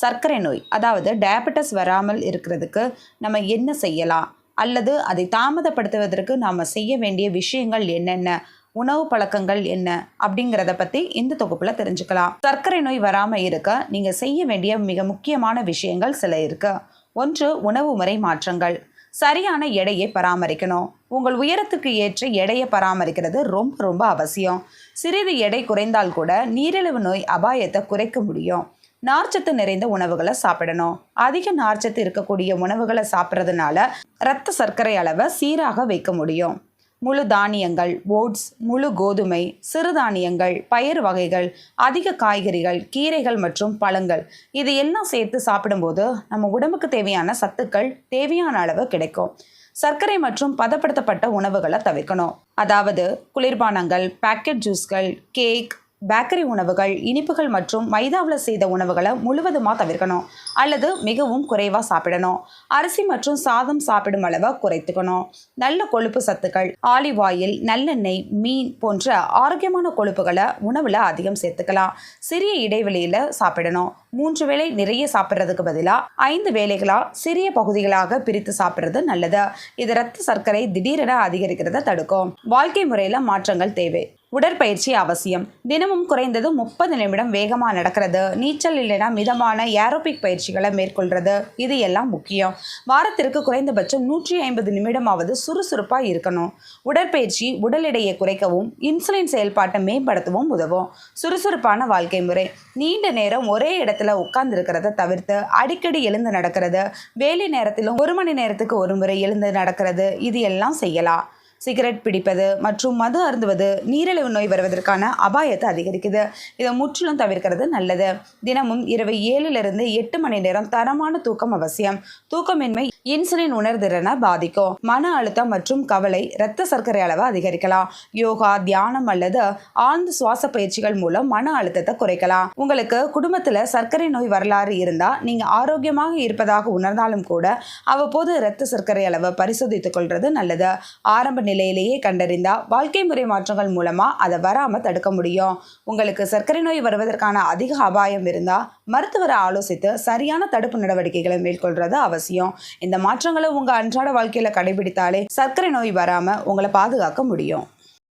சர்க்கரை நோய் அதாவது டயபெட்டஸ் வராமல் இருக்கிறதுக்கு நம்ம என்ன செய்யலாம்? அல்லது அதை தாமதப்படுத்துவதற்கு நாம் செய்ய வேண்டிய விஷயங்கள் என்னென்ன? உணவு பழக்கங்கள் என்ன? அப்படிங்கிறத பற்றி இந்த தொகுப்பில் தெரிஞ்சுக்கலாம். சர்க்கரை நோய் வராமல் இருக்க நீங்கள் செய்ய வேண்டிய மிக முக்கியமான விஷயங்கள் சில இருக்கு. ஒன்று உணவு முறை மாற்றங்கள். சரியான எடையை பராமரிக்கணும். உங்கள் உயரத்துக்கு ஏற்ற எடையை பராமரிக்கிறது ரொம்ப ரொம்ப அவசியம். சிறிது எடை குறைந்தால் கூட நீரிழிவு நோய் அபாயத்தை குறைக்க முடியும். நார்ச்சத்து நிறைந்த உணவுகளை சாப்பிடணும். அதிக நார்ச்சத்து இருக்கக்கூடிய உணவுகளை சாப்பிட்றதுனால இரத்த சர்க்கரை அளவை சீராக வைக்க முடியும். முழு தானியங்கள் ஓட்ஸ் முழு கோதுமை சிறுதானியங்கள் பயிர் வகைகள் அதிக காய்கறிகள் கீரைகள் மற்றும் பழங்கள். இது எல்லாம் சேர்த்து சாப்பிடும்போது நம்ம உடம்புக்கு தேவையான சத்துக்கள் தேவையான அளவு கிடைக்கும். சர்க்கரை மற்றும் பதப்படுத்தப்பட்ட உணவுகளை தவிர்க்கணும். அதாவது குளிர்பானங்கள் பாக்கெட் ஜூஸ்கள் கேக் பேக்கரி உணவுகள் இனிப்புகள் மற்றும் மைதாவில் செய்த உணவுகளை முழுவதுமாக தவிர்க்கணும். அல்லது மிகவும் குறைவாக சாப்பிடணும். அரிசி மற்றும் சாதம் சாப்பிடும் அளவை குறைத்துக்கணும். நல்ல கொழுப்பு சத்துக்கள் ஆலிவ் ஆயில் நல்லெண்ணெய் மீன் போன்ற ஆரோக்கியமான கொழுப்புகளை உணவில் அதிகம் சேர்த்துக்கலாம். சிறிய இடைவெளியில் சாப்பிடணும். மூன்று வேளை நிறைய சாப்பிட்றதுக்கு பதிலாக ஐந்து வேளைகளாக சிறிய பகுதிகளாக பிரித்து சாப்பிட்றது நல்லது. இது ரத்த சர்க்கரை திடீரென அதிகரிக்கிறத தடுக்கும். வாழ்க்கை முறையில் மாற்றங்கள் தேவை. உடற்பயிற்சி அவசியம். தினமும் குறைந்தது முப்பது நிமிடம் வேகமாக நடக்கிறது. நீச்சல் இல்லைனா மிதமான ஏரோபிக் பயிற்சிகளை மேற்கொள்கிறது இது எல்லாம் முக்கியம். வாரத்திற்கு குறைந்தபட்சம் நூற்றி ஐம்பது நிமிடமாவது சுறுசுறுப்பாக இருக்கணும். உடற்பயிற்சி உடல் எடையை குறைக்கவும் இன்சுலின் செயல்பாட்டை மேம்படுத்தவும் உதவும். சுறுசுறுப்பான வாழ்க்கை முறை. நீண்ட நேரம் ஒரே இடத்துல உட்கார்ந்துருக்கிறத தவிர்த்து அடிக்கடி எழுந்து நடக்கிறது. வேலை நேரத்திலும் ஒரு மணி நேரத்துக்கு ஒரு முறை எழுந்து நடக்கிறது. இது எல்லாம் செய்யலாம். சிகரெட் பிடிப்பது மற்றும் மது அருந்துவது நீரிழிவு நோய் வருவதற்கான அபாயத்தை அதிகரிக்குது. இதை முற்றிலும் தவிர்க்கிறது நல்லது. தினமும் இரவு ஏழிலிருந்து எட்டு மணி நேரம் தரமான தூக்கம் அவசியம். தூக்கமின்மை இன்சுலின் உணர்திறனை பாதிக்கும். மன அழுத்தம் மற்றும் கவலை இரத்த சர்க்கரை அளவை அதிகரிக்கலாம். யோகா தியானம் அல்லது ஆழ்ந்த சுவாச பயிற்சிகள் மூலம் மன அழுத்தத்தை குறைக்கலாம். உங்களுக்கு குடும்பத்தில் சர்க்கரை நோய் வரலாறு இருந்தால் நீங்கள் ஆரோக்கியமாக இருப்பதாக உணர்ந்தாலும் கூட அவ்வப்போது இரத்த சர்க்கரை அளவை பரிசோதித்துக் கொள்வது நல்லது. ஆரம்ப நிலையிலேயே கண்டறிந்தால் வாழ்க்கை முறை மாற்றங்கள் மூலமாக அதை வராம தடுக்க முடியும். உங்களுக்கு சர்க்கரை நோய் வருவதற்கான அதிக அபாயம் இருந்தால் மருத்துவரை ஆலோசித்து சரியான தடுப்பு நடவடிக்கைகளை மேற்கொள்வது அவசியம். இந்த மாற்றங்களை உங்கள் அன்றாட வாழ்க்கையில் கடைபிடித்தாலே சர்க்கரை நோய் வராமல் உங்களை பாதுகாக்க முடியும்.